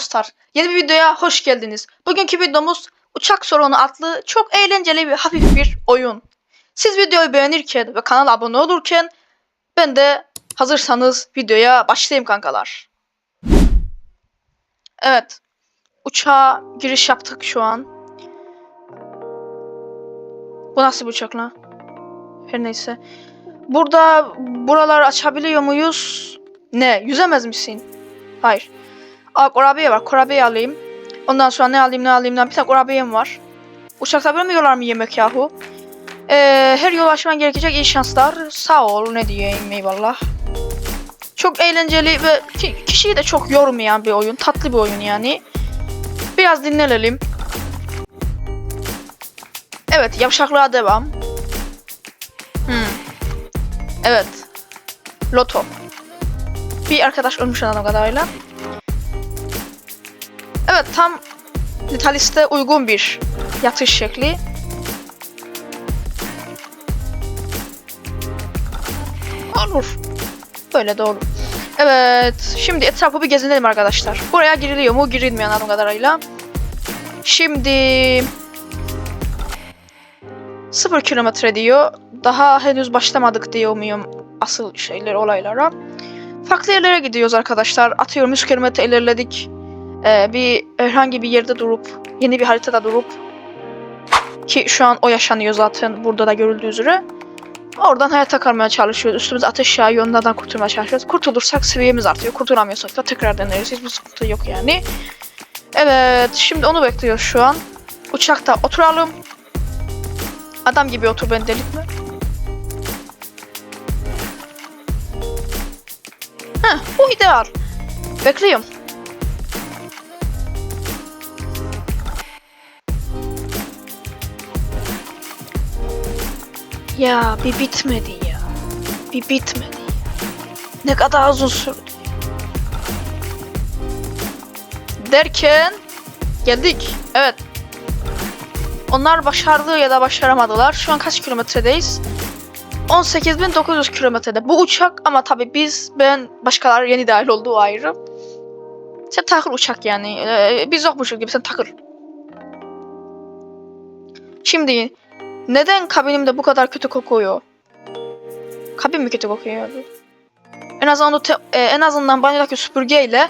Dostlar. Yeni bir videoya hoş geldiniz. Bugünkü videomuz Uçak Sorunu adlı çok eğlenceli ve hafif bir oyun. Siz videoyu beğenirken ve kanala abone olurken ben de hazırsanız videoya başlayayım kankalar. Evet. Uçağa giriş yaptık şu an. Bu nasıl bir uçak lan? Her neyse. Burada buraları açabiliyor muyuz? Ne? Yüzemez misin? Hayır. Aa kurabiye var. Kurabiye alayım. Ondan sonra ne alayım ne alayım ne Bir tane kurabiyem var. Uçakta bilmiyorlar mı yemek yahu? Ee, her yol aşman gerekecek iyi şanslar. Sağ ol ne diyeyim eyvallah. Çok eğlenceli ve ki- kişiyi de çok yormayan bir oyun. Tatlı bir oyun yani. Biraz dinlenelim. Evet yavşaklığa devam. Hmm. Evet. Loto. Bir arkadaş ölmüş anladığım kadarıyla. Evet tam Nitalist'e uygun bir yatış şekli. Olur. Böyle olur. Evet. Şimdi etrafı bir gezinelim arkadaşlar. Buraya giriliyor mu? Girilmiyor anladığım kadarıyla. Şimdi... Sıfır kilometre diyor. Daha henüz başlamadık diyor muyum asıl şeyler olaylara. Farklı yerlere gidiyoruz arkadaşlar. Atıyorum 100 kilometre ilerledik. Ee, bir herhangi bir yerde durup, yeni bir haritada durup ki şu an o yaşanıyor zaten burada da görüldüğü üzere. Oradan hayata kalmaya çalışıyoruz. Üstümüze ateş yağıyor, onlardan kurtulmaya çalışıyoruz. Kurtulursak seviyemiz artıyor. Kurtulamıyorsak da tekrar deneriz. Hiçbir sıkıntı yok yani. Evet, şimdi onu bekliyoruz şu an. Uçakta oturalım. Adam gibi otur beni delirtme. Heh, bu ideal. Bekliyorum. Ya bir bitmedi ya. Bir bitmedi. Ne kadar uzun sürdü. Derken geldik. Evet. Onlar başardı ya da başaramadılar. Şu an kaç kilometredeyiz? 18.900 kilometrede. Bu uçak ama tabii biz, ben, başkaları yeni dahil olduğu ayrı. Sen takır uçak yani. Ee, biz yokmuşuz gibi sen takır. Şimdi neden kabinimde bu kadar kötü kokuyor? Kabin mi kötü kokuyor? En azından te- e, en azından banyodaki süpürgeyle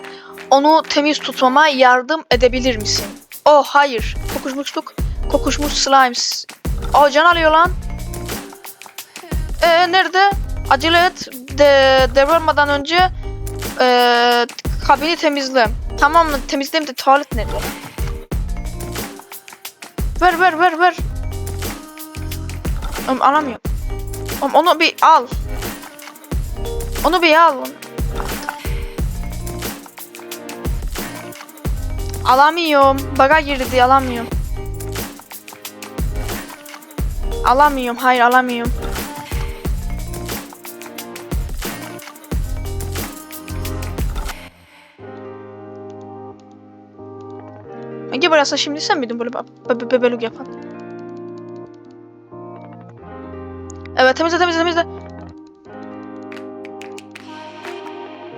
onu temiz tutmama yardım edebilir misin? Oh hayır. Kokuşmuşluk. Kokuşmuş slimes. Aa can alıyor lan. Ee, nerede? Acele et. De, devralmadan önce ee, kabini temizle. Tamam mı? Temizleyeyim de tuvalet nerede? Ver ver ver ver. Oğlum alamıyorum. Oğlum onu bir al. Onu bir al. Alamıyorum. Baga girdi alamıyorum. Alamıyorum. Hayır alamıyorum. Hangi burası şimdi sen miydin böyle be- be- bebelük yapan? Evet temizle temizle temizle.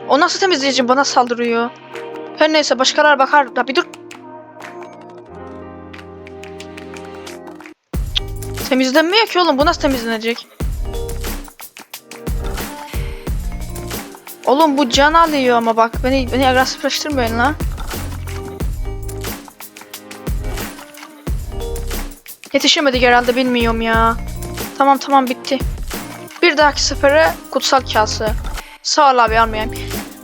O nasıl temizleyici bana saldırıyor. Her neyse başkalar bakar. Ya bir dur. Temizlenmiyor ki oğlum bu nasıl temizlenecek? Oğlum bu can alıyor ama bak beni beni agresifleştirmeyin la. Yetişemedik herhalde bilmiyorum ya. Tamam tamam bitti. Bir dahaki sefere kutsal kase. Sağ ol abi almayayım.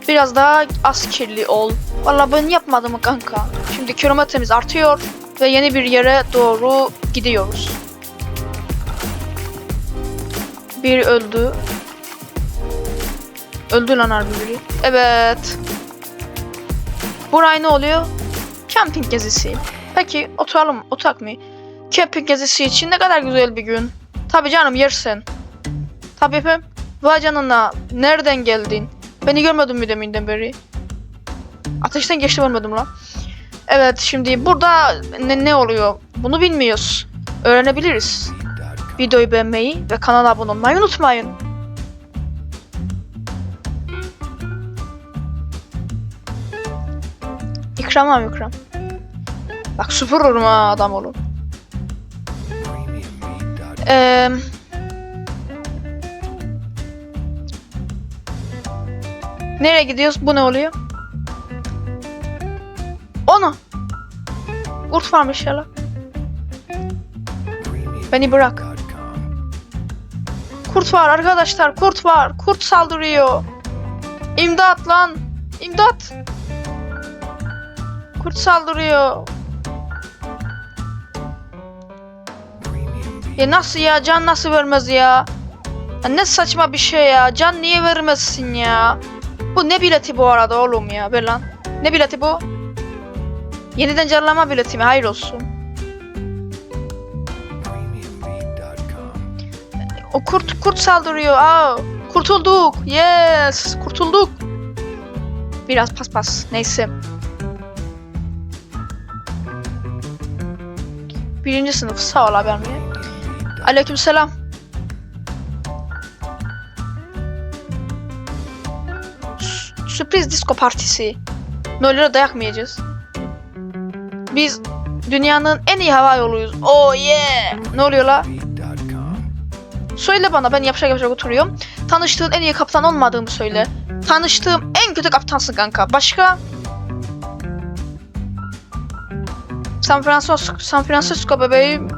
Biraz daha az kirli ol. Valla ben yapmadım mı kanka. Şimdi kilometremiz artıyor ve yeni bir yere doğru gidiyoruz. Biri öldü. Öldü lan harbi biri. Evet. Buraya ne oluyor? Camping gezisi. Peki oturalım, otak mı? Camping gezisi için ne kadar güzel bir gün. Tabii canım yersin. Tabii efendim. Vay canına. Nereden geldin? Beni görmedin mi deminden beri? Ateşten geçtim ölmedim lan. Evet şimdi burada ne, ne oluyor? Bunu bilmiyoruz. Öğrenebiliriz. Videoyu beğenmeyi ve kanala abone olmayı unutmayın. İkram abi ikram. Bak süpürürüm ha adam olur. Eee... Nereye gidiyoruz? Bu ne oluyor? Onu. Kurt varmış ya. Beni bırak. Kurt var arkadaşlar. Kurt var. Kurt saldırıyor. İmdat lan. İmdat. Kurt saldırıyor. Ya nasıl ya? Can nasıl vermez ya? ya? Ne saçma bir şey ya. Can niye vermezsin ya? Bu ne bileti bu arada oğlum ya? Ver lan. Ne bileti bu? Yeniden canlama bileti mi? Hayır olsun. O kurt kurt saldırıyor. Aa, kurtulduk. Yes, kurtulduk. Biraz pas pas. Neyse. Birinci sınıf sağ ol haber mi? Aleykümselam. Sü- Sürpriz disco partisi. Noel'e dayak mı yiyeceğiz? Biz dünyanın en iyi hava yoluyuz. Oh yeah. Ne oluyor la? Söyle bana ben yapacak yapacak oturuyorum. Tanıştığın en iyi kaptan olmadığımı söyle. Tanıştığım en kötü kaptansın kanka. Başka? San Francisco, San Francisco bebeğim.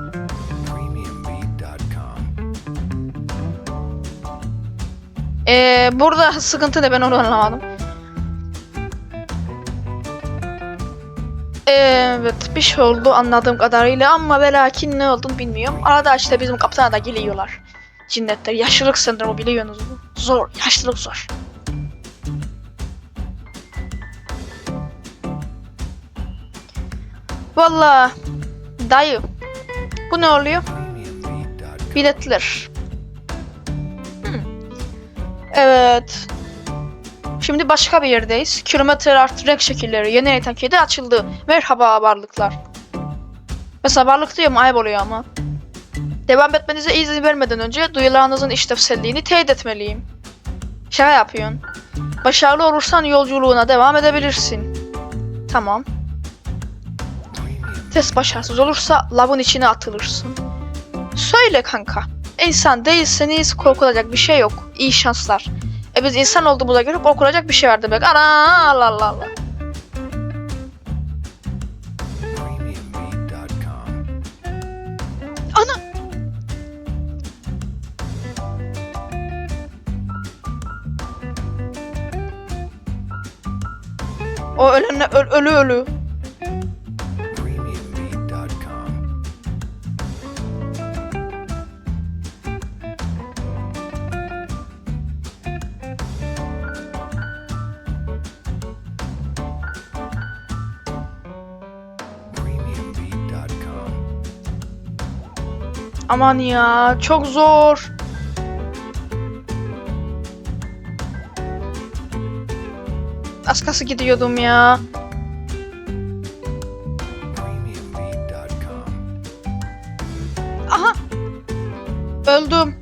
Ee, burada sıkıntı ne ben onu anlamadım. Evet bir şey oldu anladığım kadarıyla ama ve lakin ne olduğunu bilmiyorum. Arada işte bizim kaptana da geliyorlar. Cinnetler. Yaşlılık sendromu biliyorsunuz mu? Zor. Yaşlılık zor. Valla dayı bu ne oluyor? Biletler. Evet. Şimdi başka bir yerdeyiz. Kilometre artı renk şekilleri yeni yöneten kedi açıldı. Merhaba varlıklar. Mesela varlık diyorum ayıp oluyor ama. Devam etmenize izin vermeden önce duyularınızın işlevselliğini teyit etmeliyim. Şaka yapıyorsun. Başarılı olursan yolculuğuna devam edebilirsin. Tamam. Test başarısız olursa lavın içine atılırsın. Söyle kanka. İnsan değilseniz korkulacak bir şey yok. İyi şanslar. E biz insan olduğumuza göre korkulacak bir şey var demek. Ana Allah Allah Allah. Ana. O ölenle öl, ölü ölü. Aman ya çok zor. Az kalsın gidiyordum ya. Aha. Öldüm.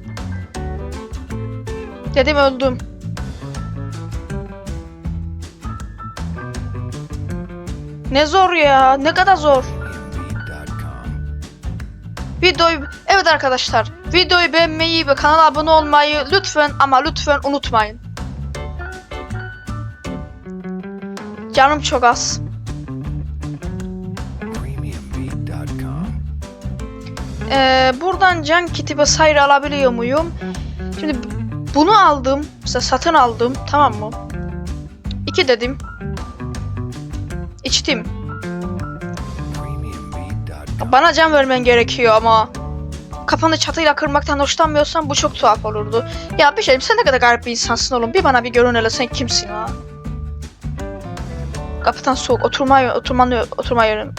Dedim öldüm. Ne zor ya. Ne kadar zor. Videoyu evet arkadaşlar videoyu beğenmeyi ve kanala abone olmayı lütfen ama lütfen unutmayın. Canım çok az. Ee, buradan can kiti vesaire alabiliyor muyum? Şimdi bunu aldım. Mesela satın aldım. Tamam mı? İki dedim. İçtim. Bana can vermen gerekiyor ama. Kafanı çatıyla kırmaktan hoşlanmıyorsan bu çok tuhaf olurdu. Ya bir şeyim sen ne kadar garip bir insansın oğlum. Bir bana bir görün hele sen kimsin ha? Kapıdan soğuk. Oturma, oturma, oturma yerim.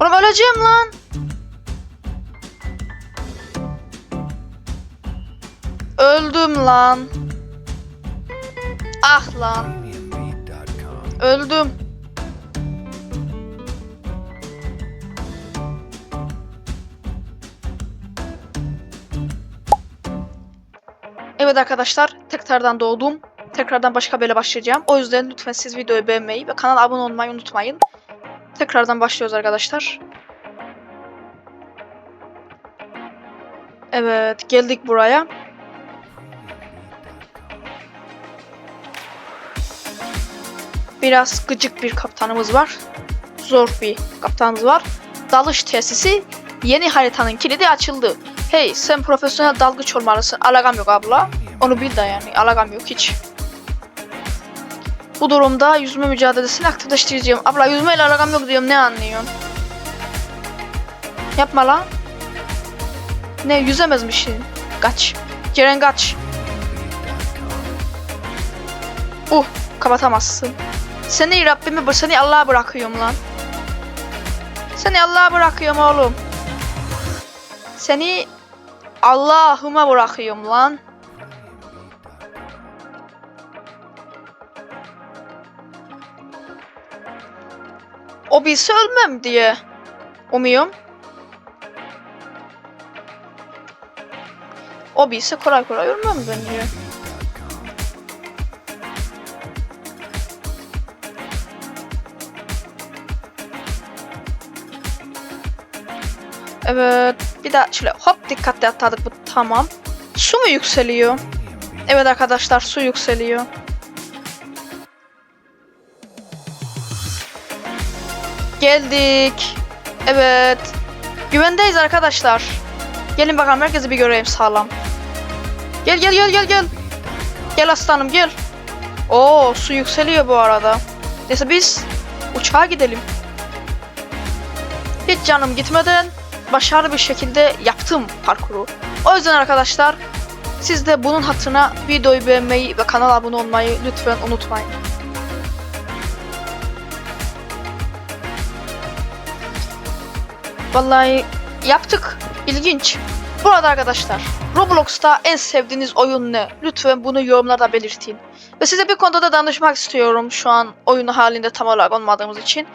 Oğlum öleceğim lan. Öldüm lan. Ah lan. Öldüm. Evet arkadaşlar tekrardan doğdum. Tekrardan başka böyle başlayacağım. O yüzden lütfen siz videoyu beğenmeyi ve kanala abone olmayı unutmayın. Tekrardan başlıyoruz arkadaşlar. Evet geldik buraya. Biraz gıcık bir kaptanımız var. Zor bir kaptanımız var. Dalış tesisi yeni haritanın kilidi açıldı. Hey sen profesyonel dalgıç olmalısın. Alakam yok abla. Onu bil de yani. Alakam yok hiç. Bu durumda yüzme mücadelesini aktifleştireceğim. Abla yüzmeyle alakam yok diyorum. Ne anlıyorsun? Yapma lan. Ne yüzemezmişsin. Kaç. Ceren kaç. Uh kapatamazsın. Seni Rabbimi seni Allah'a bırakıyorum lan. Seni Allah'a bırakıyorum oğlum. Seni Allah'ıma bırakıyorum lan. O bilse ölmem diye umuyorum. O bilse kolay kolay ölmem bence. Evet. Bir daha şöyle hop dikkatli atladık bu tamam. Su mu yükseliyor? Evet arkadaşlar su yükseliyor. Geldik. Evet. Güvendeyiz arkadaşlar. Gelin bakalım herkesi bir göreyim sağlam. Gel gel gel gel gel. Gel aslanım gel. Oo su yükseliyor bu arada. Neyse biz uçağa gidelim. Hiç canım gitmeden başarılı bir şekilde yaptım parkuru. O yüzden arkadaşlar siz de bunun hatırına videoyu beğenmeyi ve kanala abone olmayı lütfen unutmayın. Vallahi yaptık. İlginç. Burada arkadaşlar Roblox'ta en sevdiğiniz oyun ne? Lütfen bunu yorumlarda belirtin. Ve size bir konuda da danışmak istiyorum şu an oyunu halinde tam olarak olmadığımız için.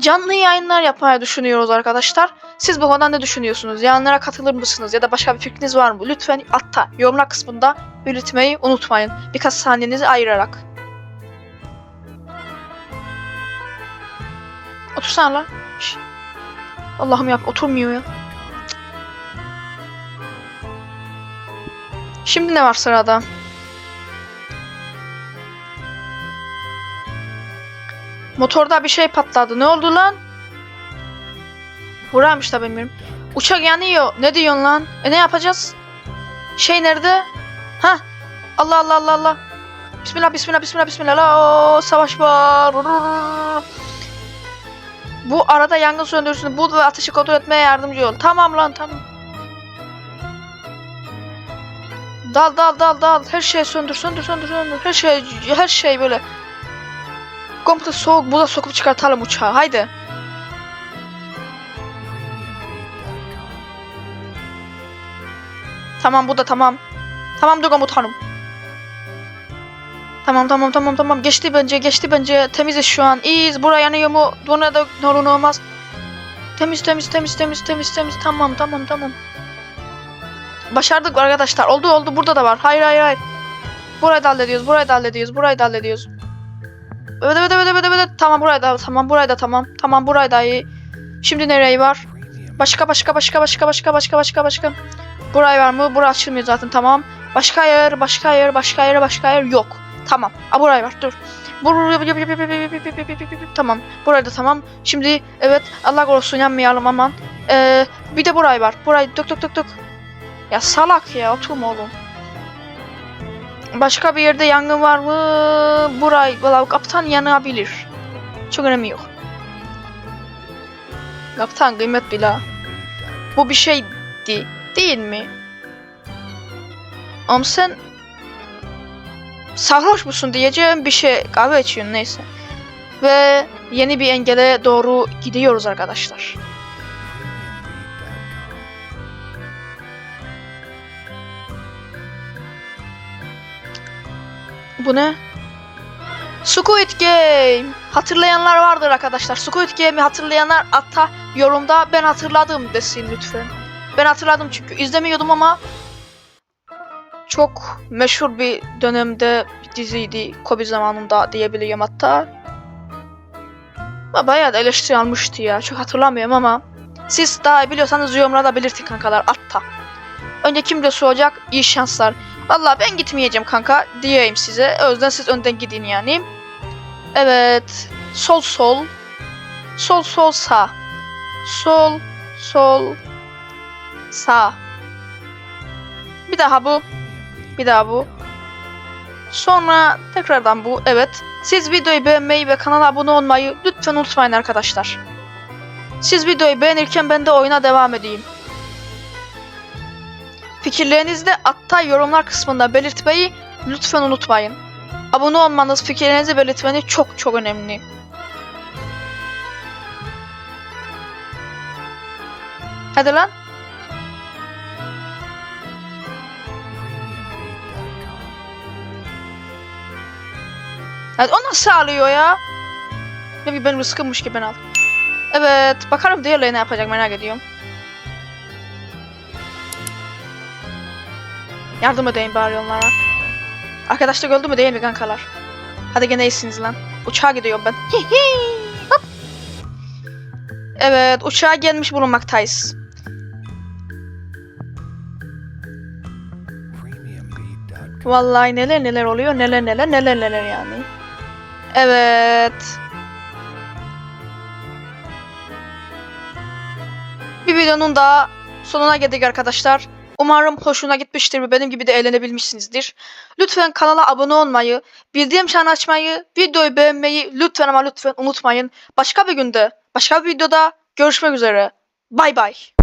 Canlı yayınlar yapmayı düşünüyoruz arkadaşlar. Siz bu konuda ne düşünüyorsunuz? Yayınlara katılır mısınız? Ya da başka bir fikriniz var mı? Lütfen altta yorumlar kısmında belirtmeyi unutmayın. Birkaç saniyenizi ayırarak. Otursana lan. Allah'ım yap oturmuyor ya. Şimdi ne var sırada? Motorda bir şey patladı. Ne oldu lan? Buraymış da bilmiyorum. Uçak yanıyor. Ne diyorsun lan? E ne yapacağız? Şey nerede? Ha? Allah Allah Allah Allah. Bismillah bismillah bismillah bismillah. La, savaş var. Bu arada yangın söndürücüsünü bul ve ateşi kontrol etmeye yardımcı ol. Tamam lan tamam. Dal dal dal dal. Her şeyi söndür söndür söndür söndür. Her şey her şey böyle. Komple soğuk buza sokup çıkartalım uçağı. Haydi. Tamam bu da tamam. Tamam dur komutanım. Tamam tamam tamam tamam. Geçti bence geçti bence. Temiziz şu an. İyiyiz buraya yanıyor mu? Buna da ne olmaz. Temiz temiz temiz temiz temiz temiz. Tamam tamam tamam. Başardık arkadaşlar. Oldu oldu. Burada da var. Hayır hayır hayır. Burayı da hallediyoruz burayı da hallediyoruz burayı da hallediyoruz Öde öde öde öde öde. Tamam burayda tamam burayda tamam. Tamam burayda iyi. Şimdi nereye var? Başka başka başka başka başka başka başka başka. Buray var mı? Burası açılmıyor zaten tamam. Başka yer başka yer başka yer başka yer yok. Tamam. A buray var dur. Tamam. Burada tamam. Şimdi evet Allah korusun yanmayalım aman. Ee, bir de buray var. Buray dök dök dök dök. Ya salak ya oturma oğlum. Başka bir yerde yangın var mı? Burayı valla kaptan yanabilir. Çok önemi yok. Kaptan kıymet bila. Bu bir şeydi. Değil mi? Ama sen sarhoş musun diyeceğim bir şey kahve içiyorsun neyse. Ve yeni bir engele doğru gidiyoruz arkadaşlar. Bu ne? Squid Game. Hatırlayanlar vardır arkadaşlar. Squid Game'i hatırlayanlar hatta yorumda ben hatırladım desin lütfen. Ben hatırladım çünkü izlemiyordum ama çok meşhur bir dönemde bir diziydi. Kobe zamanında diyebiliyorum hatta. Ama Bayağı da eleştiri almıştı ya. Çok hatırlamıyorum ama. Siz daha biliyorsanız yorumlarda belirtin kankalar altta. Önce kim de olacak? İyi şanslar. Vallahi ben gitmeyeceğim kanka diyeyim size. O yüzden siz önden gidin yani. Evet. Sol sol. Sol sol sağ. Sol sol sağ. Bir daha bu. Bir daha bu. Sonra tekrardan bu. Evet. Siz videoyu beğenmeyi ve kanala abone olmayı lütfen unutmayın arkadaşlar. Siz videoyu beğenirken ben de oyuna devam edeyim. Fikirlerinizi de altta yorumlar kısmında belirtmeyi lütfen unutmayın. Abone olmanız, fikirlerinizi belirtmeniz çok çok önemli. Hadi lan. Evet, o nasıl alıyor ya? Ne bileyim benim rızkımmış gibi ben al. Evet, bakalım diğerleri ne yapacak merak ediyorum. Yardım edeyim bari onlara. Arkadaşlar öldü mü değil mi kankalar? Hadi gene iyisiniz lan. Uçağa gidiyorum ben. Hop. Evet, uçağa gelmiş bulunmaktayız. Vallahi neler neler oluyor, neler neler neler neler yani. Evet. Bir videonun daha sonuna geldik arkadaşlar. Umarım hoşuna gitmiştir ve benim gibi de eğlenebilmişsinizdir. Lütfen kanala abone olmayı, bildirim çanı açmayı, videoyu beğenmeyi lütfen ama lütfen unutmayın. Başka bir günde, başka bir videoda görüşmek üzere. Bay bay.